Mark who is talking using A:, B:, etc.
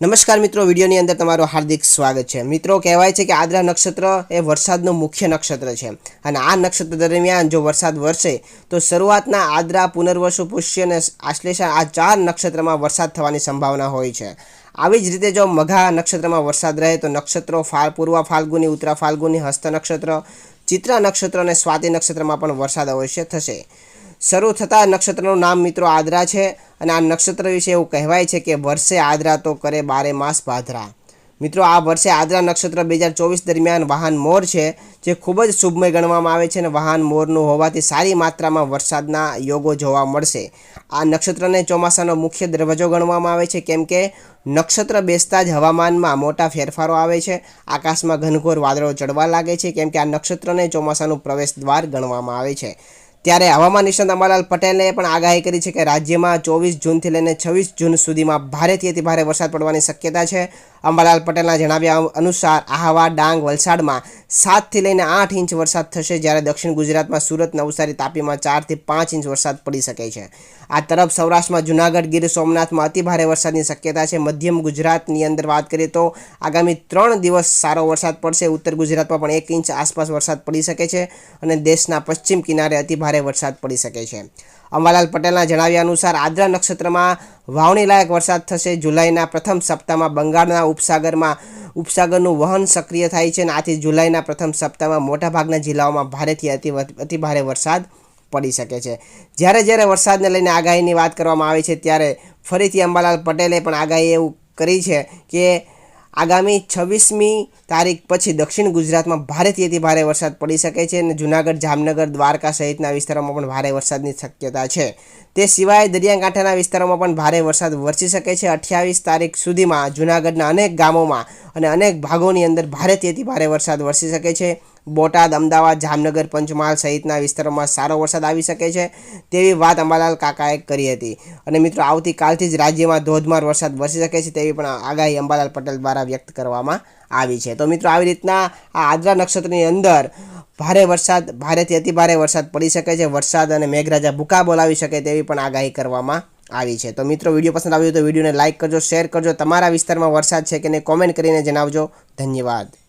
A: નમસ્કાર મિત્રો, વિડીયોની અંદર તમારું હાર્દિક સ્વાગત છે. મિત્રો, કહેવાય છે કે આદ્રા નક્ષત્ર એ વરસાદનું મુખ્ય નક્ષત્ર છે અને આ નક્ષત્ર દરમિયાન જો વરસાદ વરસે તો શરૂઆતના આદ્રા પુનર્વસુ પુષ્ય અને આશ્લેષા આ ચાર નક્ષત્રમાં વરસાદ થવાની સંભાવના હોય છે. આવી જ રીતે જો મઘા નક્ષત્રમાં વરસાદ રહે તો નક્ષત્રો ફાલ, પૂર્વ ફાલ્ગુની, ઉત્તરા ફાલ્ગુની, હસ્ત નક્ષત્ર, ચિત્રા નક્ષત્ર અને સ્વાતિ નક્ષત્રમાં પણ વરસાદ અવશ્ય થશે. શરૂ થતા નક્ષત્રનું નામ મિત્રો આદરા છે અને આ નક્ષત્ર વિશે એવું કહેવાય છે કે વર્ષે આદરા તો કરે બારે માસ ભાદરા. મિત્રો, આ વર્ષે આદરા નક્ષત્ર બે હજાર ચોવીસ દરમિયાન વાહન મોર છે, જે ખૂબ જ શુભમય ગણવામાં આવે છે અને વાહન મોરનું હોવાથી સારી માત્રામાં વરસાદના યોગો જોવા મળશે. આ નક્ષત્રને ચોમાસાનો મુખ્ય દરવાજો ગણવામાં આવે છે, કેમ કે નક્ષત્ર બેસતા જ હવામાનમાં મોટા ફેરફારો આવે છે, આકાશમાં ઘનઘોર વાદળો ચડવા લાગે છે, કેમ કે આ નક્ષત્રને ચોમાસાનું પ્રવેશ દ્વાર ગણવામાં આવે છે. ત્યારે હવામાન નિષ્ણાત અંબાલાલ પટેલે પણ આગાહી કરી છે કે રાજ્યમાં ચોવીસ જૂનથી લઈને છવ્વીસ જૂન સુધીમાં ભારેથી અતિ ભારે વરસાદ પડવાની શક્યતા છે. અંબાલાલ પટેલના જણાવ્યા અનુસાર આહવા ડાંગ વલસાડમાં સાતથી લઈને આઠ ઇંચ વરસાદ થશે જ્યારે દક્ષિણ ગુજરાતમાં સુરત નવસારી તાપીમાં ચારથી પાંચ ઇંચ વરસાદ પડી શકે છે. આ તરફ સૌરાષ્ટ્રમાં જુનાગઢ, ગીર સોમનાથમાં અતિ ભારે વરસાદની શક્યતા છે. મધ્યમ ગુજરાતની અંદર વાત કરીએ તો આગામી ત્રણ દિવસ સારો વરસાદ પડશે. ઉત્તર ગુજરાતમાં પણ એક ઇંચ આસપાસ વરસાદ પડી શકે છે અને દેશના પશ્ચિમ કિનારે અતિ ભારે વરસાદ પડી શકે છે. અંબાલાલ પટેલના જણાવ્યા અનુસાર આદ્રા નક્ષત્રમાં વાવણી લાયક વરસાદ થશે. જુલાઈના પ્રથમ સપ્તાહમાં બંગાળના ઉપસાગરમાં, ઉપસાગરનું વહન સક્રિય થાય છે અને આથી જુલાઈના પ્રથમ સપ્તાહમાં મોટાભાગના જિલ્લાઓમાં ભારેથી અતિ અતિ ભારે વરસાદ પડી શકે છે. જ્યારે જ્યારે વરસાદને લઈને આગાહીની વાત કરવામાં આવે છે, ત્યારે ફરીથી અંબાલાલ પટેલે પણ આગાહી એવું કરી છે કે આગામી છવ્વીસમી તારીખ પછી દક્ષિણ ગુજરાતમાં ભારેથી ભારે વરસાદ પડી શકે છે અને જૂનાગઢ, જામનગર, દ્વારકા સહિતના વિસ્તારોમાં પણ ભારે વરસાદની શક્યતા છે. તે સિવાય દરિયાકાંઠાના વિસ્તારોમાં પણ ભારે વરસાદ વરસી શકે છે. અઠ્યાવીસ તારીખ સુધીમાં જૂનાગઢના અનેક ગામોમાં અને અનેક ભાગોની અંદર ભારેથી ભારે વરસાદ વરસી શકે છે. બોટાદ, અમદાવાદ, જામનગર, પંચમહાલ સહિતના વિસ્તારોમાં સારો વરસાદ આવી શકે છે તેવી વાત અંબાલાલ કાકાએ કરી હતી. અને મિત્રો, આવતીકાલથી જ રાજ્યમાં ધોધમાર વરસાદ વરસી શકે છે તેવી પણ આગાહી અંબાલાલ પટેલ દ્વારા વ્યક્ત કરવામાં આવી છે. તો મિત્રો, આવી રીતના આ આદ્રા નક્ષત્રની અંદર ભારે વરસાદ, ભારેથી અતિભારે વરસાદ પડી શકે છે. વરસાદ અને મેઘરાજા ભૂકા બોલાવી શકે તેવી પણ આગાહી કરવામાં આવી છે. તો મિત્રો, વીડિયો પસંદ આવ્યો તો વિડીયોને લાઇક કરજો, શેર કરજો. તમારા વિસ્તારમાં વરસાદ છે કે નહીં, કોમેન્ટ કરીને જણાવજો. ધન્યવાદ.